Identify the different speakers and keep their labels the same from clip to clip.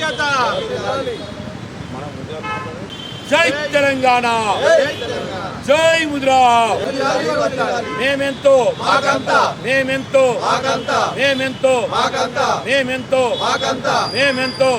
Speaker 1: ఐక్యత
Speaker 2: జై తెలంగాణ. జై ముద్రా. మేమెంతో. మేమెంతో. మేమెంతో. మేమెంతో. మేమెంతో.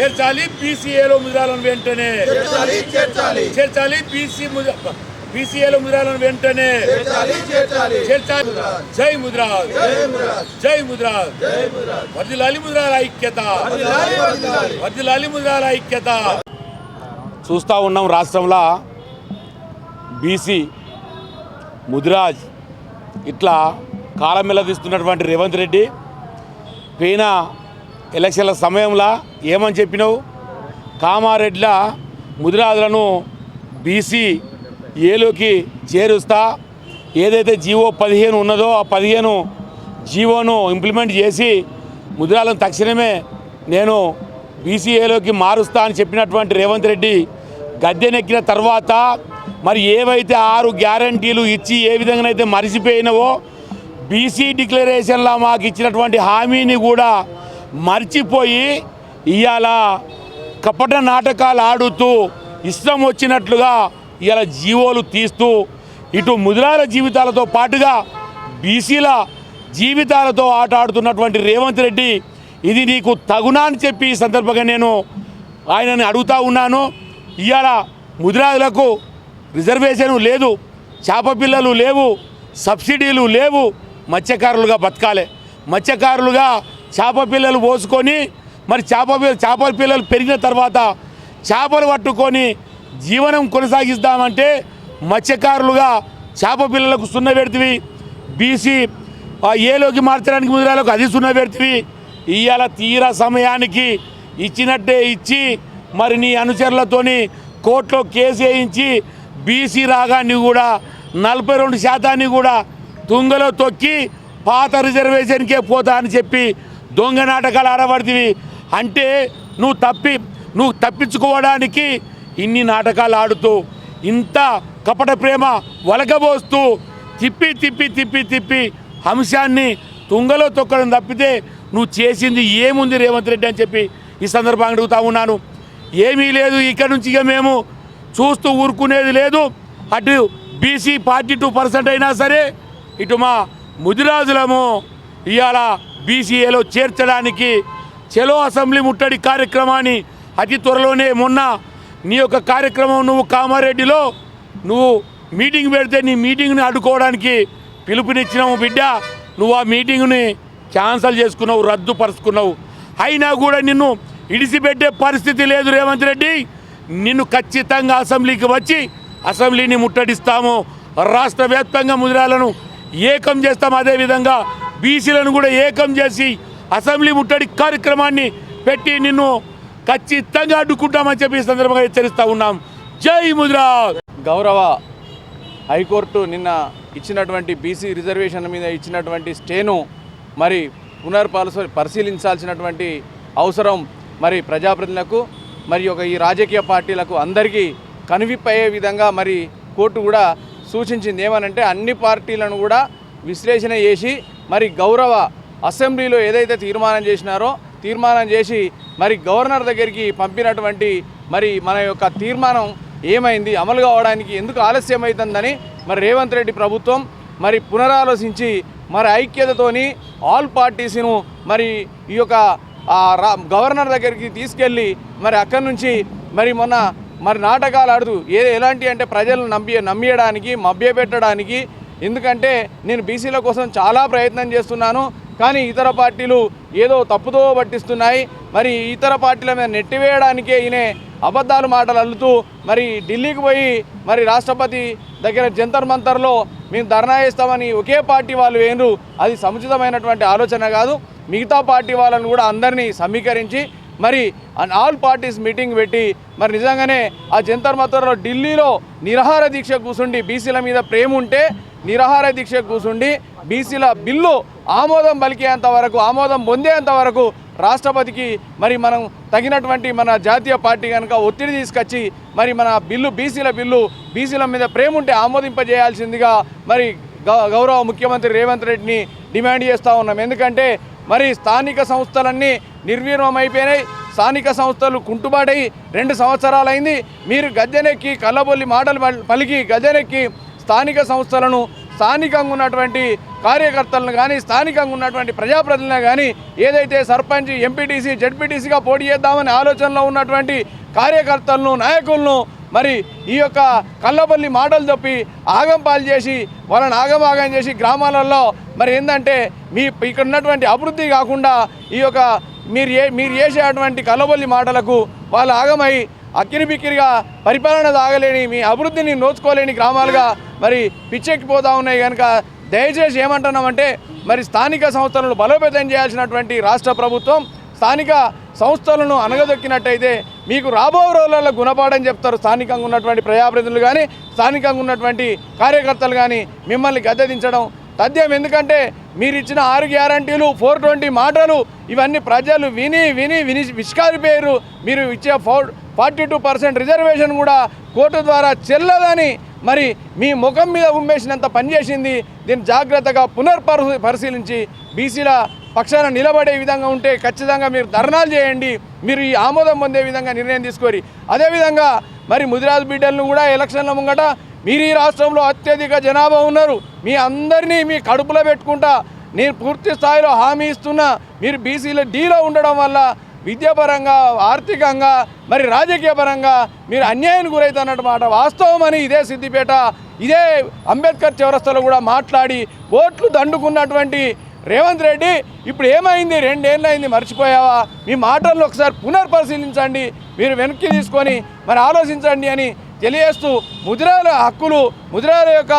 Speaker 2: చేర్చాలి బీసీఏలో ముద్రాలను వెంటనే.
Speaker 1: చేర్చాలి చేర్చాలి.
Speaker 2: బీసీ బీసీఏలో ముద్రాలను వెంటనే
Speaker 1: చేర్చాలి
Speaker 2: జై ముద్రా జై ముద్రా వర్దిలాలి ముద్రాల ఐక్యత. వర్దిలాలి ముద్రాల ఐక్యత. చూస్తూ ఉన్నాం రాష్ట్రంలో బీసీ ముదిరాజ్ ఇట్లా కాలం తీస్తున్నటువంటి రేవంత్ రెడ్డి పోయిన ఎలక్షన్ల సమయంలో ఏమని చెప్పినావు? కామారెడ్ల ముదిరాజులను బీసీ ఏలోకి చేరుస్తా. ఏదైతే జీవో పదిహేను ఉన్నదో ఆ పదిహేను జీవోను ఇంప్లిమెంట్ చేసి ముద్రాలను తక్షణమే నేను బీసీఏలోకి మారుస్తా అని చెప్పినటువంటి రేవంత్ రెడ్డి గద్దెనెక్కిన తర్వాత మరి ఏవైతే ఆరు గ్యారంటీలు ఇచ్చి ఏ విధంగానైతే మరిచిపోయినవో బీసీ డిక్లరేషన్లో మాకు ఇచ్చినటువంటి హామీని కూడా మర్చిపోయి ఇవాళ కపట నాటకాలు ఆడుతూ ఇష్టం వచ్చినట్లుగా ఇలా జీవోలు తీస్తూ ఇటు ముదిరాల జీవితాలతో పాటుగా బీసీల జీవితాలతో ఆట ఆడుతున్నటువంటి రేవంత్ రెడ్డి ఇది నీకు తగునా అని చెప్పి ఈ సందర్భంగా నేను ఆయనని అడుగుతా ఉన్నాను. ఇవాళ ముదిరాజులకు రిజర్వేషన్ లేదు చేప పిల్లలు లేవు సబ్సిడీలు లేవు మత్స్యకారులుగా బతకాలి. మత్స్యకారులుగా చేప పిల్లలు పోసుకొని మరి చేప పిల్ల- చేపల పిల్లలు పెరిగిన తర్వాత చేపలు పట్టుకొని జీవనం కొనసాగిస్తామంటే మత్స్యకారులుగా చేప పిల్లలకు సున్న పెడితివి. బీసీ ఏలోకి మార్చడానికి ముదిరాలకు అది సున్న పెడితివి. ఇవాళ తీరా సమయానికి ఇచ్చినట్టే ఇచ్చి మరి నీ అనుచరులతోని కోర్టులో కేసు వేయించి బీసీ రాగాన్ని కూడా నలభై రెండు శాతాన్ని కూడా తుంగలో తొక్కి పాత రిజర్వేషన్కే పోతా అని చెప్పి దొంగ నాటకాలు ఆడబడితివి. అంటే నువ్వు తప్పి నువ్వు తప్పించుకోవడానికి ఇన్ని నాటకాలు ఆడుతూ ఇంత కపట ప్రేమ వలకబోస్తూ తిప్పి తిప్పి తిప్పి తిప్పి అంశాన్ని తుంగలో తొక్కడం తప్పితే నువ్వు చేసింది ఏముంది రేవంత్ రెడ్డి అని చెప్పి ఈ సందర్భంగా అడుగుతా ఉన్నాను. ఏమీ లేదు ఇక్కడ నుంచి ఇక మేము చూస్తూ ఊరుకునేది లేదు. అటు బీసీ ఫార్టీ టూ పర్సెంట్ అయినా సరే ఇటు మా ముదిరాజులము ఇవాళ బీసీఏలో చేర్చడానికి చెలో అసెంబ్లీ ముట్టడి కార్యక్రమాన్ని అతి త్వరలోనే మొన్న నీ యొక్క కార్యక్రమం నువ్వు కామారెడ్డిలో నువ్వు మీటింగ్ పెడితే నీ మీటింగ్ని అడ్డుకోవడానికి పిలుపునిచ్చినావు బిడ్డ. నువ్వు ఆ మీటింగ్ని క్యాన్సల్ చేసుకున్నావు రద్దుపరుచుకున్నావు. అయినా కూడా నిన్ను ఇడిసిపెట్టే పరిస్థితి లేదు రేవంత్ రెడ్డి. నిన్ను ఖచ్చితంగా అసెంబ్లీకి వచ్చి అసెంబ్లీని ముట్టడిస్తాము. రాష్ట్ర వ్యాప్తంగా ముదిరాలను ఏకం చేస్తాం. అదేవిధంగా బీసీలను కూడా ఏకం చేసి అసెంబ్లీ ముట్టడి కార్యక్రమాన్ని పెట్టి నిన్ను ఖచ్చితంగా అడ్డుకుంటామని చెప్పి ఈ సందర్భంగా హెచ్చరిస్తా ఉన్నాం. జై ముదిరా
Speaker 3: గౌరవ హైకోర్టు నిన్న ఇచ్చినటువంటి బీసీ రిజర్వేషన్ మీద ఇచ్చినటువంటి స్టేను మరి పునర్పరిశ పరిశీలించాల్సినటువంటి అవసరం మరి ప్రజాప్రతినిధులకు మరి ఒక ఈ రాజకీయ పార్టీలకు అందరికీ కనువిప్పయ్యే విధంగా మరి కోర్టు కూడా సూచించింది. ఏమనంటే అన్ని పార్టీలను కూడా విశ్లేషణ చేసి మరి గౌరవ అసెంబ్లీలో ఏదైతే తీర్మానం చేసినారో తీర్మానం చేసి మరి గవర్నర్ దగ్గరికి పంపినటువంటి మరి మన యొక్క తీర్మానం ఏమైంది అమలు కావడానికి ఎందుకు ఆలస్యం అవుతుందని మరి రేవంత్ రెడ్డి ప్రభుత్వం మరి పునరాలోచించి మరి ఐక్యతతోని ఆల్ పార్టీస్ను మరి ఈ యొక్క రా గవర్నర్ దగ్గరికి తీసుకెళ్ళి మరి అక్కడి నుంచి మరి మొన్న మరి నాటకాలు ఆడుతూ ఏ ఎలాంటి అంటే ప్రజలను నమ్మి నమ్మియడానికి మభ్యపెట్టడానికి ఎందుకంటే నేను బీసీల కోసం చాలా ప్రయత్నం చేస్తున్నాను. కానీ ఇతర పార్టీలు ఏదో తప్పుదో పట్టిస్తున్నాయి. మరి ఇతర పార్టీల మీద నెట్టివేయడానికే ఈయన అబద్ధాలు మాటలు అల్లుతూ మరి ఢిల్లీకి పోయి మరి రాష్ట్రపతి దగ్గర జంతర్ మంతర్లో మేము ధర్నా చేస్తామని ఒకే పార్టీ వాళ్ళు వేయరు. అది సముచితమైనటువంటి ఆలోచన కాదు. మిగతా పార్టీ వాళ్ళని కూడా అందరినీ సమీకరించి మరి అన్ ఆల్ పార్టీస్ మీటింగ్ పెట్టి మరి నిజంగానే ఆ జంతర్ మంతర్లో ఢిల్లీలో నిరాహార దీక్ష కూర్చుండి బీసీల మీద ప్రేమ ఉంటే నిరాహార దీక్ష కూర్చుండి బీసీల బిల్లు ఆమోదం పలికేంత వరకు ఆమోదం పొందేంత వరకు రాష్ట్రపతికి మరి మనం తగినటువంటి మన జాతీయ పార్టీ కనుక ఒత్తిడి తీసుకొచ్చి మరి మన బిల్లు బీసీల బిల్లు బీసీల మీద ప్రేమ ఉంటే ఆమోదింపజేయాల్సిందిగా మరి గౌ- గౌరవ ముఖ్యమంత్రి రేవంత్ రెడ్డిని డిమాండ్ చేస్తూ ఉన్నాం. ఎందుకంటే మరి స్థానిక సంస్థలన్నీ నిర్వీర్ణం అయిపోయినాయి స్థానిక సంస్థలు కుంటుబాటై రెండు సంవత్సరాలైంది. మీరు గద్దెనెక్కి కళ్ళబొల్లి మాటలు పలికి గద్దెనెక్కి స్థానిక సంస్థలను స్థానికంగా ఉన్నటువంటి కార్యకర్తలను కానీ స్థానికంగా ఉన్నటువంటి ప్రజాప్రతినిధులను కానీ ఏదైతే సర్పంచ్ ఎంపీటీసీ జడ్పీటీసీగా పోటీ చేద్దామనే ఆలోచనలో ఉన్నటువంటి కార్యకర్తలను నాయకులను మరి ఈ యొక్క కళ్ళబల్లి మాటలు తప్పి ఆగంపాలు చేసి వాళ్ళని ఆగమాగం చేసి గ్రామాలలో మరి ఏంటంటే మీ ఇక్కడ ఉన్నటువంటి అభివృద్ధి కాకుండా ఈ యొక్క మీరు ఏ మీరు చేసేటువంటి కళ్ళబల్లి మాటలకు వాళ్ళు ఆగమై అక్కిరి బిక్కిరిగా పరిపాలన సాగలేని మీ అభివృద్ధిని నోచుకోలేని గ్రామాలుగా మరి పిచ్చెక్కిపోతూ ఉన్నాయి కనుక దయచేసి ఏమంటున్నామంటే మరి స్థానిక సంస్థలను బలోపేతం చేయాల్సినటువంటి రాష్ట్ర ప్రభుత్వం స్థానిక సంస్థలను అనగదొక్కినట్టయితే మీకు రాబో రోజులలో గుణపాఠం చెప్తారు. స్థానికంగా ఉన్నటువంటి ప్రజాప్రతినిధులు కానీ స్థానికంగా ఉన్నటువంటి కార్యకర్తలు కానీ మిమ్మల్ని గద్దెదించడం తథ్యం. ఎందుకంటే మీరు ఇచ్చిన ఆరు గ్యారంటీలు ఫోర్ ట్వంటీ మాటలు ఇవన్నీ ప్రజలు విని విని విని విష్కారిపోయారు మీరు ఇచ్చే four forty two percent reservation కూడా కోర్టు ద్వారా చెల్లదని మరి మీ ముఖం మీద ఉమ్మేసినంత పనిచేసింది దీన్ని జాగ్రత్తగా పునర్పరి పరిశీలించి బీసీల పక్షాన నిలబడే విధంగా ఉంటే ఖచ్చితంగా మీరు ధర్నాలు చేయండి. మీరు ఈ ఆమోదం పొందే విధంగా నిర్ణయం తీసుకోరి. అదేవిధంగా మరి ముదిరాజ్ బిడ్డలను కూడా ఎలక్షన్ల ముంగట మీరు ఈ రాష్ట్రంలో అత్యధిక జనాభా ఉన్నారు. మీ అందరినీ మీ కడుపులో పెట్టుకుంటా నేను పూర్తి స్థాయిలో హామీ ఇస్తున్నా. మీరు బీసీల డీలో ఉండడం వల్ల విద్యాపరంగా ఆర్థికంగా మరి రాజకీయ పరంగా మీరు అన్యాయానికి గురవుతున్నట్టు వాస్తవమని ఇదే సిద్దిపేట ఇదే అంబేద్కర్ చౌరస్తాలో కూడా మాట్లాడి ఓట్లు దండుకున్నటువంటి రేవంత్ రెడ్డి ఇప్పుడు ఏమైంది? రెండేళ్ళు మర్చిపోయావా? మీ మాటలను ఒకసారి పునర్పరిశీలించండి. మీరు వెనక్కి తీసుకొని మరి ఆలోచించండి అని తెలియజేస్తూ ముద్రాల హక్కులు ముద్రాల యొక్క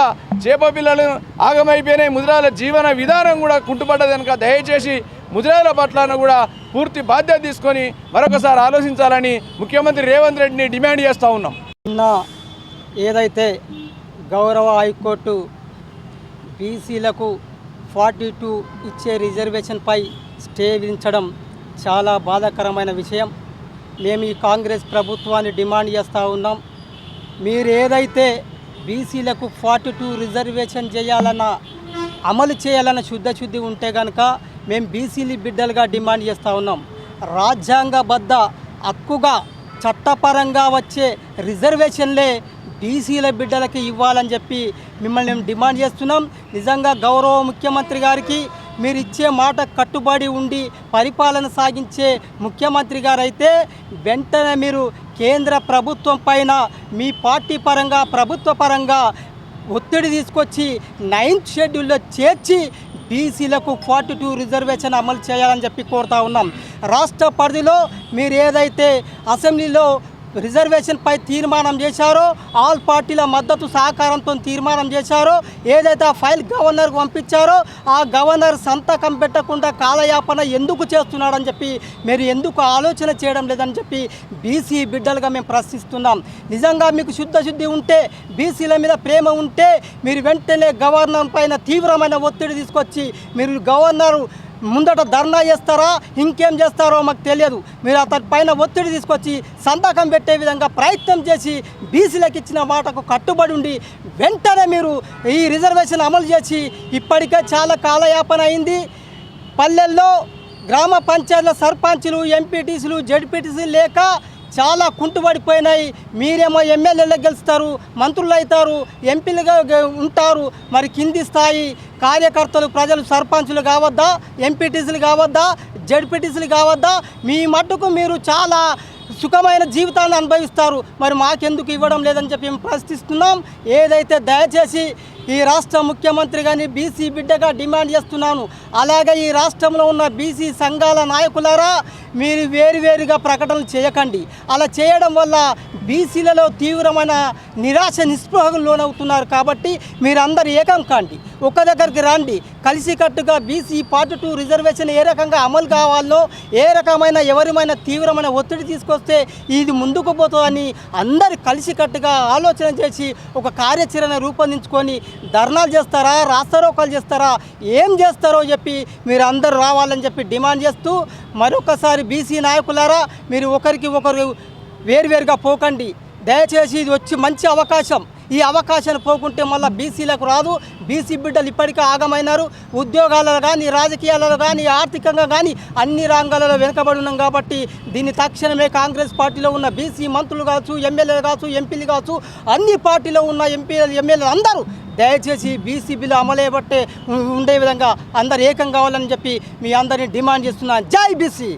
Speaker 3: చేప పిల్లలు ఆగమైపోయినాయి. ముద్రాల జీవన విధానం కూడా కుంటుపడ్డది కనుక దయచేసి ముద్రాల పట్ల కూడా పూర్తి బాధ్యత తీసుకొని మరొకసారి ఆలోచించాలని ముఖ్యమంత్రి రేవంత్ రెడ్డిని డిమాండ్ చేస్తూ ఉన్నాం.
Speaker 4: నిన్న ఏదైతే గౌరవ హైకోర్టు బీసీలకు ఫార్టీ టూ ఇచ్చే రిజర్వేషన్పై స్టే విధించడం చాలా బాధాకరమైన విషయం. మేము ఈ కాంగ్రెస్ ప్రభుత్వాన్ని డిమాండ్ చేస్తూ ఉన్నాం. మీరు ఏదైతే బీసీలకు ఫార్టీ టూ రిజర్వేషన్ చేయాలన్న అమలు చేయాలన్న శుద్ధశుద్ధి ఉంటే కనుక మేము బీసీలు బిడ్డలుగా డిమాండ్ చేస్తూ ఉన్నాం. రాజ్యాంగబద్ధ హక్కుగా చట్టపరంగా వచ్చే రిజర్వేషన్లే బీసీల బిడ్డలకి ఇవ్వాలని చెప్పి మిమ్మల్ని మేము డిమాండ్ చేస్తున్నాం. నిజంగా గౌరవ ముఖ్యమంత్రి గారికి మీరు ఇచ్చే మాట కట్టుబడి ఉండి పరిపాలన సాగించే ముఖ్యమంత్రి గారైతే వెంటనే మీరు కేంద్ర ప్రభుత్వం పైన మీ పార్టీ పరంగా ప్రభుత్వ పరంగా ఒత్తిడి తీసుకొచ్చి నైన్త్ షెడ్యూల్లో చేర్చి బీసీలకు ఫార్టీ టూ రిజర్వేషన్ అమలు చేయాలని చెప్పి కోరుతా ఉన్నాం. రాష్ట్ర పరిధిలో మీరు ఏదైతే అసెంబ్లీలో రిజర్వేషన్పై తీర్మానం చేశారో ఆల్ పార్టీల మద్దతు సహకారంతో తీర్మానం చేశారో ఏదైతే ఆ ఫైల్ గవర్నర్కు పంపించారో ఆ గవర్నర్ సంతకం పెట్టకుండా కాలయాపన ఎందుకు చేస్తున్నాడని చెప్పి మీరు ఎందుకు ఆలోచన చేయడం లేదని చెప్పి బీసీ బిడ్డలుగా మేము ప్రశ్నిస్తున్నాం. నిజంగా మీకు శుద్ధశుద్ధి ఉంటే బీసీల మీద ప్రేమ ఉంటే మీరు వెంటనే గవర్నర్ పైన తీవ్రమైన ఒత్తిడి తీసుకొచ్చి మీరు గవర్నరు ముందట ధర్నా చేస్తారా? ఇంకేం చేస్తారో మాకు తెలియదు. మీరు అతని పైన ఒత్తిడి తీసుకొచ్చి సంతకం పెట్టే విధంగా ప్రయత్నం చేసి బీసీలకు ఇచ్చిన మాటకు కట్టుబడి ఉండి వెంటనే మీరు ఈ రిజర్వేషన్ అమలు చేసి ఇప్పటికే చాలా కాలయాపన అయింది. పల్లెల్లో గ్రామ పంచాయతీల సర్పంచులు ఎంపీటీసీలు జడ్పీటీసీలు లేక చాలా కుంటుపడిపోయినాయి మీరేమో ఎమ్మెల్యేలు గెలుస్తారు మంత్రులు అవుతారు ఎంపీలుగా ఉంటారు. మరి కింది స్థాయి కార్యకర్తలు ప్రజలు సర్పంచులు కావద్దా ఎంపీటీసీలు కావద్దా జడ్పీటీసీలు కావద్దా మీ మట్టుకు మీరు చాలా సుఖమైన జీవితాన్ని అనుభవిస్తారు. మరి మాకెందుకు ఇవ్వడం లేదని చెప్పి మేము ప్రశ్నిస్తున్నాం. ఏదైతే దయచేసి ఈ రాష్ట్ర ముఖ్యమంత్రి కానీ బీసీ బిడ్డగా డిమాండ్ చేస్తున్నాను. అలాగే ఈ రాష్ట్రంలో ఉన్న బీసీ సంఘాల నాయకులారా మీరు వేరువేరుగా ప్రకటనలు చేయకండి. అలా చేయడం వల్ల బీసీలలో తీవ్రమైన నిరాశ నిస్పృహకు లోనవుతున్నారు కాబట్టి మీరందరూ ఏకం కాండి. ఒక్క దగ్గరికి రండి. కలిసికట్టుగా బీసీ పార్ట్ టూ రిజర్వేషన్ ఏ రకంగా అమలు కావాలో ఏ రకమైన ఎవరిమైనా తీవ్రమైన ఒత్తిడి తీసుకొస్తే ఇది ముందుకు పోతుందని అందరు కలిసికట్టుగా ఆలోచన చేసి ఒక కార్యాచరణ రూపొందించుకొని ధర్నాలు చేస్తారా? రాస్తారోకాలు చేస్తారా? ఏం చేస్తారో చెప్పి మీరు అందరూ రావాలని చెప్పి డిమాండ్ చేస్తూ మరొకసారి బీసీ నాయకులారా మీరు ఒకరికి ఒకరు వేరువేరుగా పోకండి. దయచేసి ఇది వచ్చి మంచి అవకాశం. ఈ అవకాశాన్ని పోకుంటే మళ్ళీ బీసీలకు రాదు. బీసీ బిడ్డలు ఇప్పటికే ఆగమైనారు. ఉద్యోగాలలో కానీ రాజకీయాలలో కానీ ఆర్థికంగా కానీ అన్ని రంగాలలో వెనుకబడి ఉన్నాం కాబట్టి దీన్ని తక్షణమే కాంగ్రెస్ పార్టీలో ఉన్న బీసీ మంత్రులు కావచ్చు ఎమ్మెల్యేలు కావచ్చు ఎంపీలు కావచ్చు అన్ని పార్టీలో ఉన్న ఎంపీలు ఎమ్మెల్యేలు అందరూ దయచేసి బీసీ బిల్లు చేయబట్టే ఉండే విధంగా అందరు ఏకం కావాలని చెప్పి మీ అందరిని డిమాండ్ చేస్తున్నాను జై బీసీ!